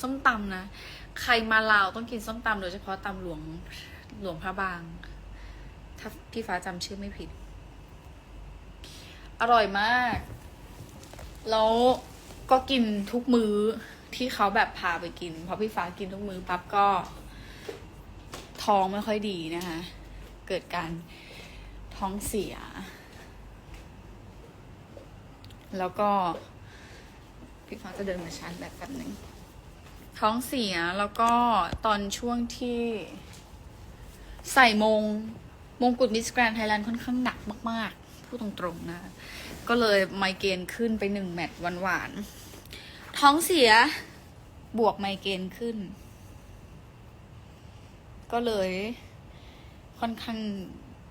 ส้มตำนะ ใครมาลาวต้องกินส้มตำโดยเฉพาะตำหลวงหลวงพระบาง ถ้าพี่ฟ้าจำชื่อไม่ผิด อร่อยมาก แล้วก็กินทุกมื้อที่เขาแบบพาไปกิน เพราะพี่ฟ้ากินทุกมื้อปั๊บก็ ท้องไม่ค่อยดีนะคะ เกิดการท้องเสีย แล้วก็พี่ฟ้าจะเดินมาชาร์จแบตแป๊บหนึ่ง ท้องเสียแล้วก็ตอนช่วงที่ใส่มงมงกุฎมิสแกรนไทยแลนด์ค่อนข้างหนักมากๆ พูดตรงๆนะ ก็เลยไมเกรนขึ้นไปหนึ่งแมตช์หวานๆ ท้องเสียบวกไมเกรนขึ้น ก็เลยค่อนข้าง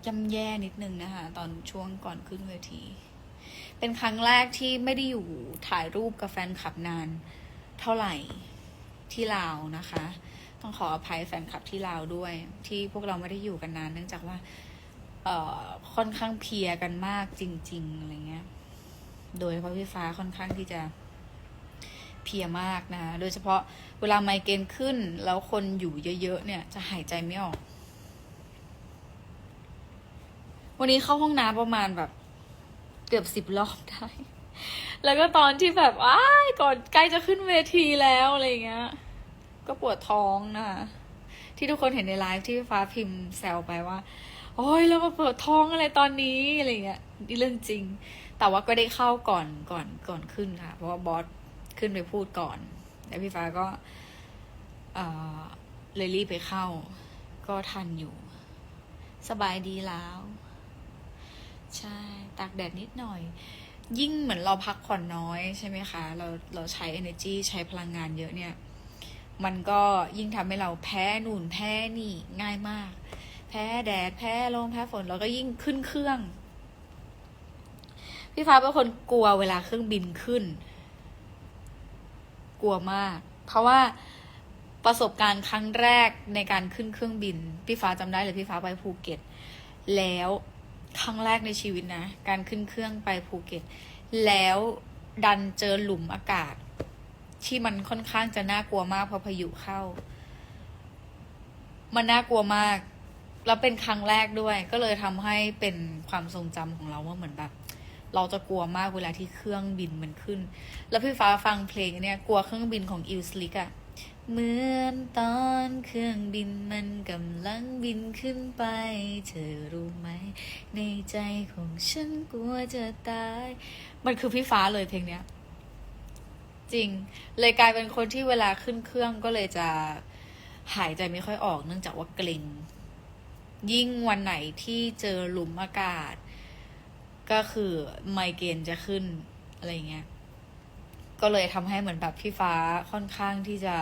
ย่ำแย่นิดนึงนะคะ ตอนช่วงก่อนขึ้นเวที เป็นครั้งแรกที่ไม่ได้อยู่ถ่ายรูปกับแฟนคลับนาน เท่าไหร่ ที่ลาวนะคะ ต้องขออภัยแฟนคลับที่ลาวด้วย ที่พวกเราไม่ได้อยู่กันนาน เนื่องจากว่า เอ่อค่อนข้างเพียกันมากจริงๆอะไรเงี้ย โดยเฉพาะพี่ฟ้าค่อนข้างที่จะเพียมากนะคะโดยเฉพาะเวลาไมเกรนขึ้น แล้วคนอยู่เยอะๆเนี่ย จะหายใจไม่ออก วันนี้เข้าห้องน้ำประมาณแบบ เกือบสิบรอบได้ แล้วก็ตอนที่แบบอ้ายก่อนใกล้จะขึ้นเวทีแล้วอะไรเงี้ย ก็ปวดท้องนะคะที่ทุกคนเห็นในไลฟ์ที่ฟ้าพิมพ์แซวไปว่า โอ้ยแล้วมาปวดท้องอะไรตอนนี้อะไรเงี้ยนี่เรื่องจริง แต่ว่าก็ได้เข้าก่อนก่อนก่อนขึ้นค่ะ เพราะว่าบอสขึ้นไปพูดก่อนแล้วพี่ฟ้าก็เออเลยรีบไปเข้า ก็ทันอยู่ สบายดีแล้ว ใช่ตากแดดนิดหน่อย ยิ่งเหมือนเราพักผ่อนน้อยใช่ไหมคะ เราเราใช้ energy ใช้พลังงานเยอะเนี่ย มันก็ยิ่งทำให้เราแพ้หนู่นแพ้นี่ง่ายมาก แพ้แดดแพ้ลมแพ้ฝนเราก็ยิ่งขึ้นเครื่อง พี่ฟ้าเป็นคนกลัวเวลาเครื่องบินขึ้น กลัวมาก เพราะว่าประสบการณ์ครั้งแรกในการขึ้นเครื่องบิน พี่ฟ้าจำได้เลยพี่ฟ้าไปภูเก็ต แล้วครั้งแรกในชีวิตนะ การขึ้นเครื่องไปภูเก็ต แล้วดันเจอหลุมอากาศ ที่มันค่อนข้างจะน่ากลัวมากเพราะพายุเข้า มันน่ากลัวมาก แล้วเป็นครั้งแรกด้วย ก็เลยทำให้เป็นความทรงจำของเราว่าเหมือนแบบ เราจะกลัวมากเวลาที่เครื่องบินมันขึ้น แล้วพี่ฟ้าฟังเพลงเนี่ยกลัวเครื่องบินของอิลสลิกอะเหมือนตอนเครื่องบินมันกำลังบินขึ้นไป เธอรู้ไหม ในใจของฉันกลัวจะตาย มันคือพี่ฟ้าเลยเพลงเนี้ย จริง เลยกลายเป็นคนที่เวลาขึ้นเครื่องก็เลยจะหายใจไม่ค่อยออก เนื่องจากว่าเกรงยิ่งวันไหนที่เจอหลุมอากาศ ก็คือไมเกรนจะขึ้นอะไรเงี้ย ก็เลยทำให้เหมือนแบบพี่ฟ้าค่อนข้างที่จะ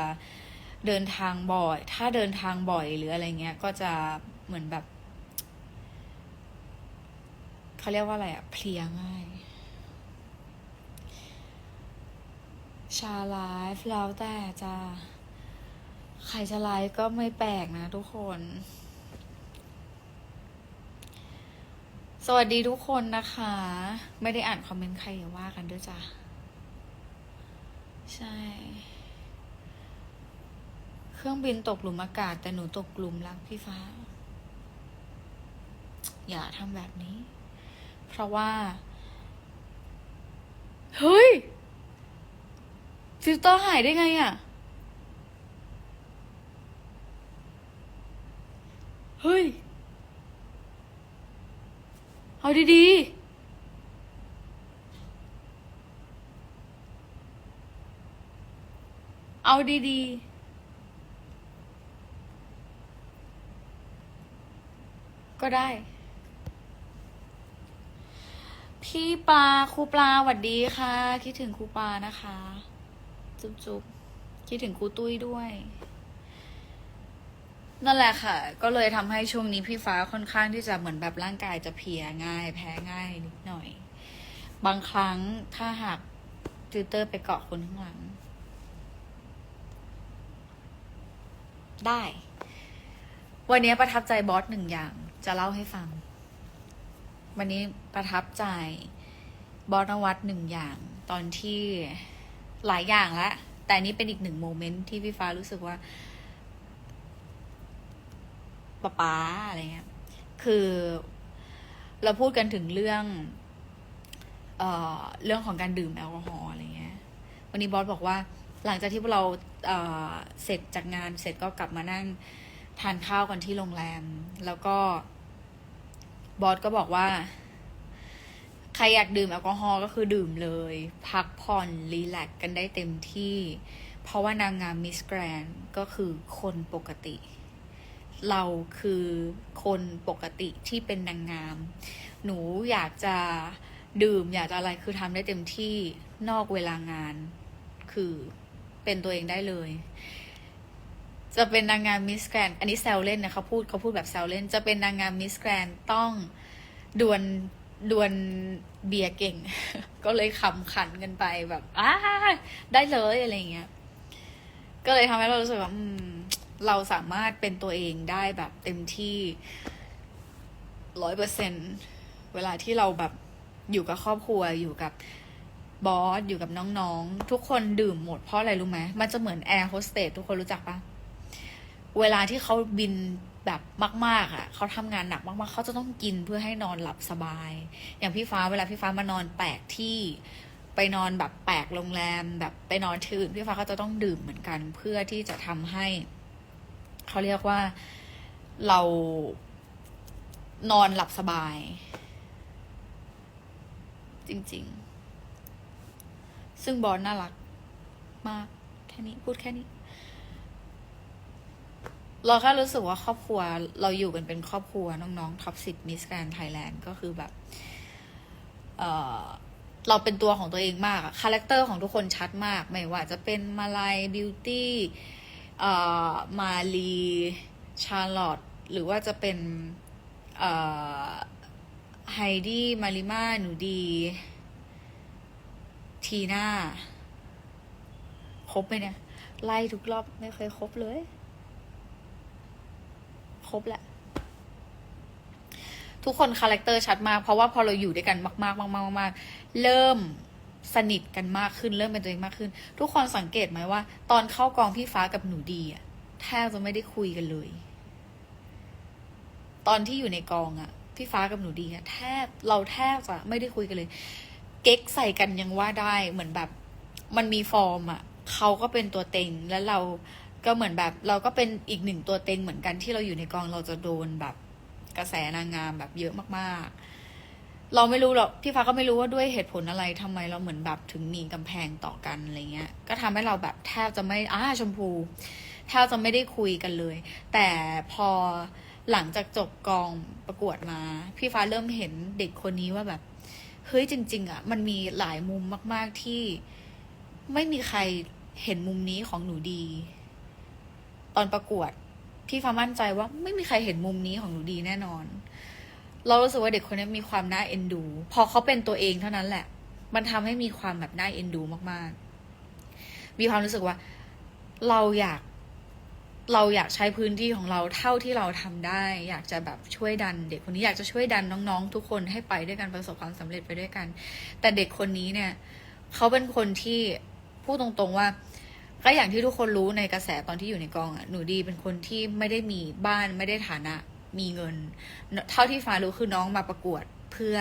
เดินทางบ่อย ถ้าเดินทางบ่อยหรืออะไรเงี้ย ก็จะเหมือนแบบเขาเรียกว่าอะไรอะเพลียง่าย ชาไลฟ์แล้วแต่จะใครจะไลฟ์ก็ไม่แปลกนะทุกคน สวัสดีทุกคนนะคะ ไม่ได้อ่านคอมเมนต์ใครอย่าว่ากันด้วยจ้ะ ใช่ เครื่องบินตกหลุมอากาศ แต่หนูตกหลุมรักพี่ฟ้า อย่าทำแบบนี้ เพราะว่า เฮ้ย ฟิลเตอร์หายได้ไงอะ่ะ เฮ้ย เอาดีๆเอาดีๆ ก็ได้ พี่ปลาครูปลาหวัดดีค่ะ คิดถึงครูปลานะคะ จุ๊บจุ๊บคิดถึงครูตุ้ยด้วย นั่นแหละค่ะ ก็เลยทำให้ช่วงนี้พี่ฟ้าค่อนข้างที่จะเหมือนแบบร่างกายจะเพลียง่าย แพ้ง่ายนิดหน่อย บางครั้งถ้าหากติวเตอร์ไปเกาะคนข้างหลัง ได้ วันนี้ประทับใจบอสหนึ่งอย่าง จะเล่าให้ฟัง วันนี้ประทับใจบอสนวัตหนึ่งอย่าง ตอนที่ หลายอย่างละแต่นนี้เป็นอีกหนึ่งโมเมนต์ที่พี่ฟ้ารู้สึกว่าป๊าป๊าอะไรเงี้ย คือเราพูดกันถึงเรื่อง เอ่อ เรื่องของการดื่มแอลกอฮอล์อะไรเงี้ย วันนี้บอสบอกว่า หลังจากที่พวกเราเอ่อเสร็จจากงานเสร็จก็กลับมานั่งทานข้าวกันที่โรงแรม แล้วก็บอสก็บอกว่า ใครอยากดื่มแอลกอฮอล์ก็คือดื่มเลย พักผ่อนรีแลกซ์กันได้เต็มที่ เพราะว่านางงามมิสแกรนก็คือคนปกติ เราคือคนปกติที่เป็นนางงาม หนูอยากจะดื่มอยากจะอะไรคือทำได้เต็มที่นอกเวลางาน คือเป็นตัวเองได้เลย จะเป็นนางงามมิสแกรนอันนี้แซวเล่นนะเขาพูดเขาพูดแบบแซวเล่น จะเป็นนางงามมิสแกรนต้องดวล ดวลเบียร์เก่ง ก็เลยขำขันกันไปแบบอ้าได้เลยอะไรเงี้ย ก็เลยทำให้เรารู้สึกว่าเราสามารถเป็นตัวเองได้แบบเต็มที่ร้อยเปอร์เซ็นเวลาที่เราแบบอยู่กับครอบครัวอยู่กับบอสอยู่กับน้องๆ ทุกคนดื่มหมดเพราะอะไรรู้ไหมมันจะเหมือนแอร์โฮสเตสทุกคนรู้จักปะเวลาที่เขาบิน แบบมาก ๆ อะ เขาทำงานหนักมาก ๆ เขาจะต้องกินเพื่อให้นอนหลับสบาย อย่างพี่ฟ้าเวลาพี่ฟ้ามานอนแปลกที่ไปนอนแบบแปลกโรงแรม แบบไปนอนที่อื่นพี่ฟ้าก็จะต้องดื่มเหมือนกัน เพื่อที่จะทำให้ เขาเรียกว่าเรานอนหลับสบาย จริง ๆ ซึ่งบอลน่ารักมาก แค่นี้พูดแค่นี้ เราแค่รู้สึกว่าครอบครัวเราอยู่กันเป็นครอบครัวน้องๆท็อปสิบมิสแกรนไทยแลนด์ก็คือแบบ เออเราเป็นตัวของตัวเองมากอะคาแรคเตอร์ของทุกคนชัดมาก ไม่ว่าจะเป็นมาลายบิวตี้เอ่อมาลีชาร์ลอตหรือว่าจะเป็นเอ่อไฮดี้มาริมาหนูดีทีน่าครบไหมเนี่ย ไล่ทุกรอบไม่เคยครบเลย รบแหละ ทุกคนคาแรคเตอร์ชัดมาก เพราะว่าพอเราอยู่ด้วยกันมากๆมากๆมากๆเริ่มสนิทกันมากขึ้นเริ่มเป็นตัวเองมากขึ้น ทุกคนสังเกตไหมว่า ตอนเข้ากองพี่ฟ้ากับหนูดีอะแทบจะไม่ได้คุยกันเลย ตอนที่อยู่ในกองอะพี่ฟ้ากับหนูดีอะแทบเราแทบจะไม่ได้คุยกันเลย เก๊กใส่กันยังว่าได้เหมือนแบบ มันมีฟอร์มอะเขาก็เป็นตัวเต็งแล้วเรา ก็เหมือนแบบเราก็เป็นอีกหนึ่งตัวเต็งเหมือนกันที่เราอยู่ในกองเราจะโดนแบบกระแสนางงามแบบเยอะมากๆ เราไม่รู้หรอกพี่ฟ้าก็ไม่รู้ว่าด้วยเหตุผลอะไรทำไมเราเหมือนแบบถึงมีกำแพงต่อกันอะไรเงี้ย ก็ทำให้เราแบบแทบจะไม่อ้าชมพูแทบจะไม่ได้คุยกันเลย แต่พอหลังจากจบกองประกวดมา พี่ฟ้าเริ่มเห็นเด็กคนนี้ว่าแบบเฮ้ยจริง ๆอะมันมีหลายมุมมาก ๆที่ไม่มีใครเห็นมุมนี้ของหนูดี ตอนประกวด พี่ฟ้ามั่นใจว่าไม่มีใครเห็นมุมนี้ของหนูดีแน่นอน เรารู้สึกว่าเด็กคนนี้มีความน่าเอ็นดู พอเขาเป็นตัวเองเท่านั้นแหละ มันทำให้มีความแบบน่าเอ็นดูมากๆ มีความรู้สึกว่า เราอยากเราอยากใช้พื้นที่ของเราเท่าที่เราทำได้ อยากจะแบบช่วยดัน เด็กคนนี้อยากจะช่วยดันน้องๆ ทุกคนให้ไปด้วยกันประสบความสำเร็จไปด้วยกัน แต่เด็กคนนี้เนี่ย เขาเป็นคนที่พูดตรงๆว่า ก็อย่างที่ทุกคนรู้ในกระแสตอนที่อยู่ในกองอะหนูดีเป็นคนที่ไม่ได้มีบ้านไม่ได้ฐานะมีเงิน เท่าที่ฟ้ารู้คือน้องมาประกวดเพื่อ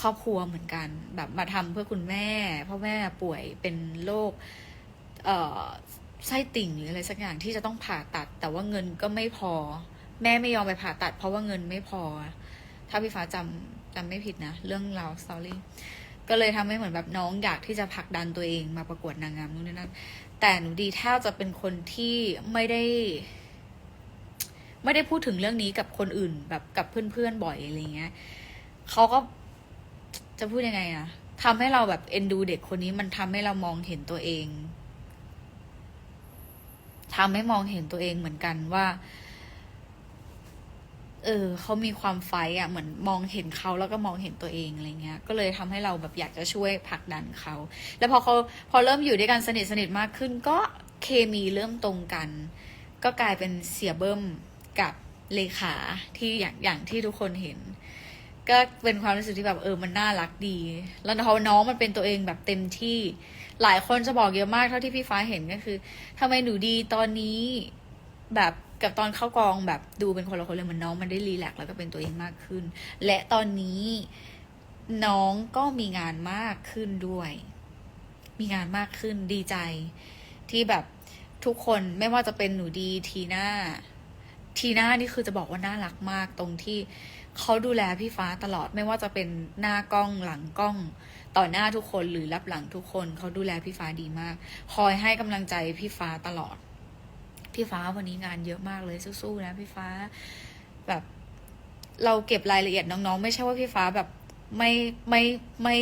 ครอบครัวเหมือนกัน แบบมาทำเพื่อคุณแม่พ่อแม่ป่วยเป็นโรคเอ่อไส้ติ่งหรืออะไรสักอย่างที่จะต้องผ่าตัด แต่ว่าเงินก็ไม่พอ แม่ไม่ยอมไปผ่าตัด เพราะว่าเงินไม่พอ ถ้าพี่ฟ้าจำจำไม่ผิดนะ เรื่องราวสตอรี่ก็เลยทำให้เหมือนแบบน้องอยากที่จะผลักดันตัวเองมาประกวดนางงามนู่นนี่นั่น แต่หนูดีแทบจะเป็นคนที่ไม่ได้ ไม่ได้พูดถึงเรื่องนี้กับคนอื่นแบบกับเพื่อนๆบ่อยอะไรเงี้ยเขาก็จะพูดยังไงอะทำให้เราแบบเอ็นดูเด็กคนนี้มันทำให้เรามองเห็นตัวเองทำให้มองเห็นตัวเองเหมือนกันว่า เออเขามีความไฟอะเหมือนมองเห็นเขาแล้วก็มองเห็นตัวเองอะไรเงี้ย ก็เลยทำให้เราแบบอยากจะช่วยผลักดันเขา แล้วพอเขาพอเริ่มอยู่ด้วยกันสนิทสนิทมากขึ้น ก็เคมีเริ่มตรงกัน ก็กลายเป็นเสียเบิ้มกับเลขาที่อย่างอย่างที่ทุกคนเห็น ก็เป็นความรู้สึกที่แบบเออมันน่ารักดี แล้วพอน้องมันเป็นตัวเองแบบเต็มที่หลายคนจะบอกเยอะมากเท่าที่พี่ฟ้าเห็นก็คือทำไมหนูดีตอนนี้แบบ กับตอนเข้ากองแบบดูเป็นคนละคนเลยเหมันน้องมันได้รีแลกซ์แล้วก็เป็นตัวเองมากขึ้น และตอนนี้น้องก็มีงานมากขึ้นด้วย มีงานมากขึ้นดีใจ ที่แบบทุกคนไม่ว่าจะเป็นหนูดีทีน่าทีน่านี่คือจะบอกว่าน่ารักมากตรงที่เขาดูแลพี่ฟ้าตลอดไม่ว่าจะเป็นหน้ากล้องหลังกล้อง ต่อหน้าทุกคนหรือรับหลังทุกคนเขาดูแลพี่ฟ้าดีมาก คอยให้กำลังใจพี่ฟ้าตลอด พี่ฟ้าวันนี้งานเยอะมากเลยสู้ๆนะพี่ฟ้า แบบเราเก็บรายละเอียดน้องๆ ไม่ใช่ว่าพี่ฟ้าแบบไม่ไม่ไม่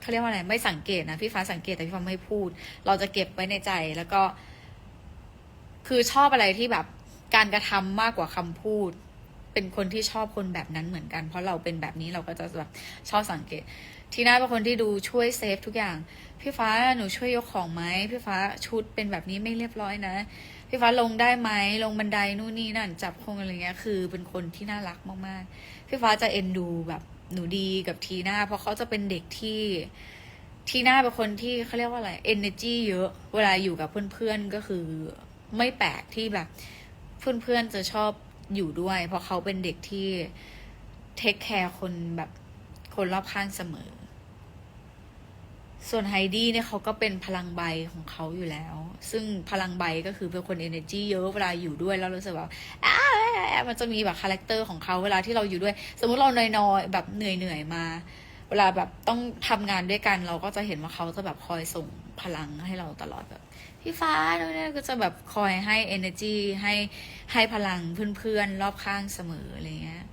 เขาเรียกว่าอะไรไม่สังเกตนะพี่ฟ้าสังเกตแต่พี่ฟ้าไม่พูด เราจะเก็บไว้ในใจแล้วก็ คือชอบอะไรที่แบบการกระทำมากกว่าคำพูด เป็นคนที่ชอบคนแบบนั้นเหมือนกัน เพราะเราเป็นแบบนี้เราก็จะแบบชอบสังเกต ทีน่าเป็นคนที่ดูช่วยเซฟทุกอย่าง พี่ฟ้าหนูช่วยยกของไหมพี่ฟ้าชุดเป็นแบบนี้ไม่เรียบร้อยนะ พี่ฟ้าลงได้ไหมลงบันไดนู่นนี่นั่นจับคงอะไรเงี้ย คือเป็นคนที่น่ารักมากๆพี่ฟ้าจะเอ็นดูแบบหนูดีกับทีน่าเพราะเขาจะเป็นเด็กที่ทีน่าเป็นคนที่เขาเรียกว่าอะไร energy เยอะ เวลาอยู่กับเพื่อนๆก็คือไม่แปลกที่แบบ เพื่อนๆจะชอบอยู่ด้วย เพราะเขาเป็นเด็กที่เทคแคร์คนแบบคนรอบข้างเสมอ ส่วนไฮดี้เนี่ยเขาก็เป็นพลังใบของเขาอยู่แล้ว ซึ่งพลังใบก็คือเป็นคน energy เยอะเวลาอยู่ด้วยแล้วรู้สึกว่าอ้ามันจะมีแบบคาแรคเตอร์ของเขาเวลาที่เราอยู่ด้วย สมมติเรานอยๆแบบเหนื่อยๆมา เวลาแบบต้องทำงานด้วยกัน เราก็จะเห็นว่าเขาจะแบบคอยส่งพลังให้เราตลอดแบบพี่ฟ้าเนี่ยก็จะแบบคอยให้ energy ให้ให้พลังเพื่อนๆรอบข้างเสมออะไรเงี้ย